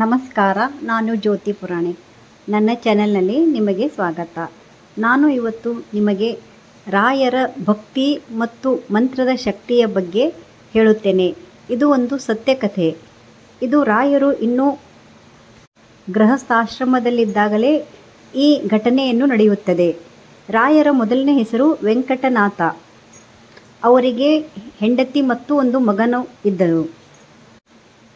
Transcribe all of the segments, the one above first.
ನಮಸ್ಕಾರ, ನಾನು ಜ್ಯೋತಿ ಪುರಾಣಿ. ನನ್ನ ಚಾನೆಲ್ನಲ್ಲಿ ನಿಮಗೆ ಸ್ವಾಗತ. ನಾನು ಇವತ್ತು ನಿಮಗೆ ರಾಯರ ಭಕ್ತಿ ಮತ್ತು ಮಂತ್ರದ ಶಕ್ತಿಯ ಬಗ್ಗೆ ಹೇಳುತ್ತೇನೆ. ಇದು ಒಂದು ಸತ್ಯಕಥೆ. ಇದು ರಾಯರು ಇನ್ನೂ ಗೃಹಸ್ಥಾಶ್ರಮದಲ್ಲಿದ್ದಾಗಲೇ ಈ ಘಟನೆಯನ್ನು ನಡೆಯುತ್ತದೆ. ರಾಯರ ಮೊದಲನೇ ಹೆಸರು ವೆಂಕಟನಾಥ. ಅವರಿಗೆ ಹೆಂಡತಿ ಮತ್ತು ಒಂದು ಮಗನು ಇದ್ದರು.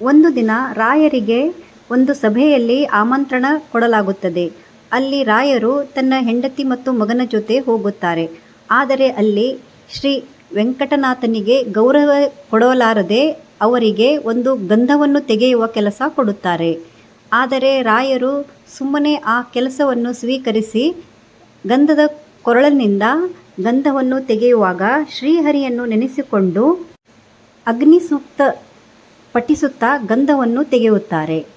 ಒಂದು ದಿನ ರಾಯರಿಗೆ ಒಂದು ಸಭೆಯಲ್ಲಿ ಆಮಂತ್ರಣ ಕೊಡಲಾಗುತ್ತದೆ. ಅಲ್ಲಿ ರಾಯರು ತನ್ನ ಹೆಂಡತಿ ಮತ್ತು ಮಗನ ಜೊತೆ ಹೋಗುತ್ತಾರೆ. ಆದರೆ ಅಲ್ಲಿ ಶ್ರೀ ವೆಂಕಟನಾಥನಿಗೆ ಗೌರವ ಕೊಡಲಾರದೆ ಅವರಿಗೆ ಒಂದು ಗಂಧವನ್ನು ತೆಗೆಯುವ ಕೆಲಸ ಕೊಡುತ್ತಾರೆ. ಆದರೆ ರಾಯರು ಸುಮ್ಮನೆ ಆ ಕೆಲಸವನ್ನು ಸ್ವೀಕರಿಸಿ ಗಂಧದ ಕೊರಳಿನಿಂದ ಗಂಧವನ್ನು ತೆಗೆಯುವಾಗ ಶ್ರೀಹರಿಯನ್ನು ನೆನೆಸಿಕೊಂಡು ಅಗ್ನಿಸೂಕ್ತ ಪಠಿಸುತ್ತಾ ಗಂಧವನ್ನು ತೆಗೆಯುತ್ತಾರೆ.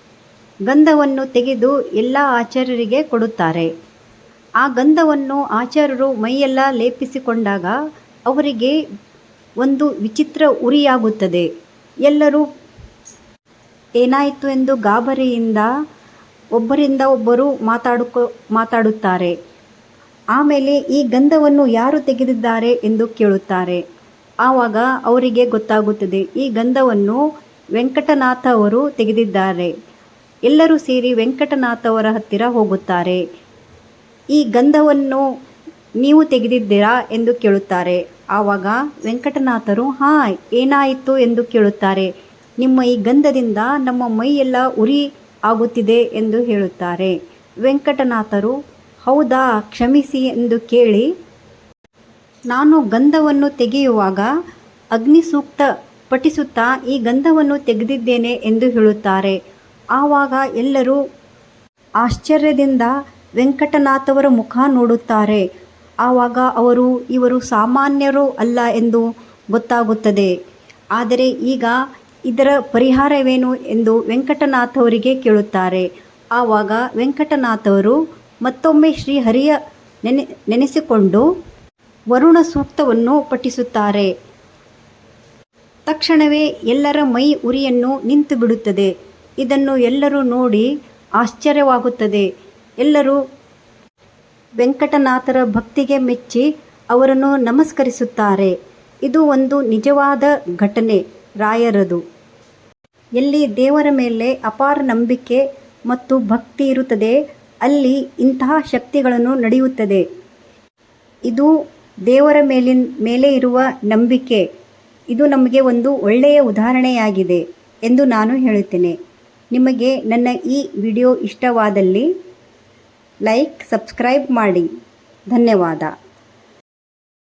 ಗಂಧವನ್ನು ತೆಗೆದು ಎಲ್ಲ ಆಚಾರ್ಯರಿಗೆ ಕೊಡುತ್ತಾರೆ. ಆ ಗಂಧವನ್ನು ಆಚಾರ್ಯರು ಮೈಯೆಲ್ಲ ಲೇಪಿಸಿಕೊಂಡಾಗ ಅವರಿಗೆ ಒಂದು ವಿಚಿತ್ರ ಉರಿಯಾಗುತ್ತದೆ. ಎಲ್ಲರೂ, ಏನಾಯಿತು ಎಂದು ಗಾಬರಿಯಿಂದ ಒಬ್ಬರಿಂದ ಒಬ್ಬರು ಮಾತಾಡುಕೊ, ಮಾತಾಡುತ್ತಾರೆ. ಆಮೇಲೆ ಈ ಗಂಧವನ್ನು ಯಾರು ತೆಗೆದಿದ್ದಾರೆ ಎಂದು ಕೇಳುತ್ತಾರೆ. ಆವಾಗ ಅವರಿಗೆ ಗೊತ್ತಾಗುತ್ತದೆ, ಈ ಗಂಧವನ್ನು ವೆಂಕಟನಾಥ ಅವರು ತೆಗೆದಿದ್ದಾರೆ. ಎಲ್ಲರೂ ಸೇರಿ ವೆಂಕಟನಾಥವರ ಹತ್ತಿರ ಹೋಗುತ್ತಾರೆ. ಈ ಗಂಧವನ್ನು ನೀವು ತೆಗೆದಿದ್ದೀರಾ ಎಂದು ಕೇಳುತ್ತಾರೆ. ಆವಾಗ ವೆಂಕಟನಾಥರು, ಹಾಂ, ಏನಾಯಿತು? ಎಂದು ಕೇಳುತ್ತಾರೆ. ನಿಮ್ಮ ಈ ಗಂಧದಿಂದ ನಮ್ಮ ಮೈಯೆಲ್ಲ ಉರಿ ಆಗುತ್ತಿದೆ ಎಂದು ಹೇಳುತ್ತಾರೆ. ವೆಂಕಟನಾಥರು, ಹೌದಾ, ಕ್ಷಮಿಸಿ ಎಂದು ಕೇಳಿ, ನಾನು ಗಂಧವನ್ನು ತೆಗೆಯುವಾಗ ಅಗ್ನಿ ಸೂಕ್ತ ಪಠಿಸುತ್ತಾ ಈ ಗಂಧವನ್ನು ತೆಗೆದಿದ್ದೇನೆ ಎಂದು ಹೇಳುತ್ತಾರೆ. ಆವಾಗ ಎಲ್ಲರೂ ಆಶ್ಚರ್ಯದಿಂದ ವೆಂಕಟನಾಥವರ ಮುಖ ನೋಡುತ್ತಾರೆ. ಆವಾಗ ಅವರು, ಇವರು ಸಾಮಾನ್ಯರು ಅಲ್ಲ ಎಂದು ಗೊತ್ತಾಗುತ್ತದೆ. ಆದರೆ ಈಗ ಇದರ ಪರಿಹಾರವೇನು ಎಂದು ವೆಂಕಟನಾಥವರಿಗೆ ಕೇಳುತ್ತಾರೆ. ಆವಾಗ ವೆಂಕಟನಾಥವರು ಮತ್ತೊಮ್ಮೆ ಶ್ರೀಹರಿಯ ನೆನೆ, ನೆನೆಸಿಕೊಂಡು ವರುಣ ಸೂಕ್ತವನ್ನು ಪಠಿಸುತ್ತಾರೆ. ತಕ್ಷಣವೇ ಎಲ್ಲರ ಮೈ ಉರಿಯನ್ನು ನಿಂತು ಬಿಡುತ್ತದೆ ಇದನ್ನು ಎಲ್ಲರೂ ನೋಡಿ ಆಶ್ಚರ್ಯವಾಗುತ್ತದೆ. ಎಲ್ಲರೂ ವೆಂಕಟನಾಥರ ಭಕ್ತಿಗೆ ಮೆಚ್ಚಿ ಅವರನ್ನು ನಮಸ್ಕರಿಸುತ್ತಾರೆ. ಇದು ಒಂದು ನಿಜವಾದ ಘಟನೆ, ರಾಯರದು. ಎಲ್ಲಿ ದೇವರ ಮೇಲೆ ಅಪಾರ ನಂಬಿಕೆ ಮತ್ತು ಭಕ್ತಿ ಇರುತ್ತದೆ, ಅಲ್ಲಿ ಇಂತಹ ಶಕ್ತಿಗಳನ್ನು ನಡೆಯುತ್ತದೆ. ಇದು ದೇವರ ಮೇಲಿನ, ಮೇಲೆ ಇರುವ ನಂಬಿಕೆ. ಇದು ನಮಗೆ ಒಂದು ಒಳ್ಳೆಯ ಉದಾಹರಣೆಯಾಗಿದೆ ಎಂದು ನಾನು ಹೇಳುತ್ತೇನೆ. ನಿಮಗೆ ನನ್ನ ಈ ವಿಡಿಯೋ ಇಷ್ಟವಾದಲ್ಲಿ ಲೈಕ್ ಸಬ್ಸ್ಕ್ರೈಬ್ ಮಾಡಿ. ಧನ್ಯವಾದ.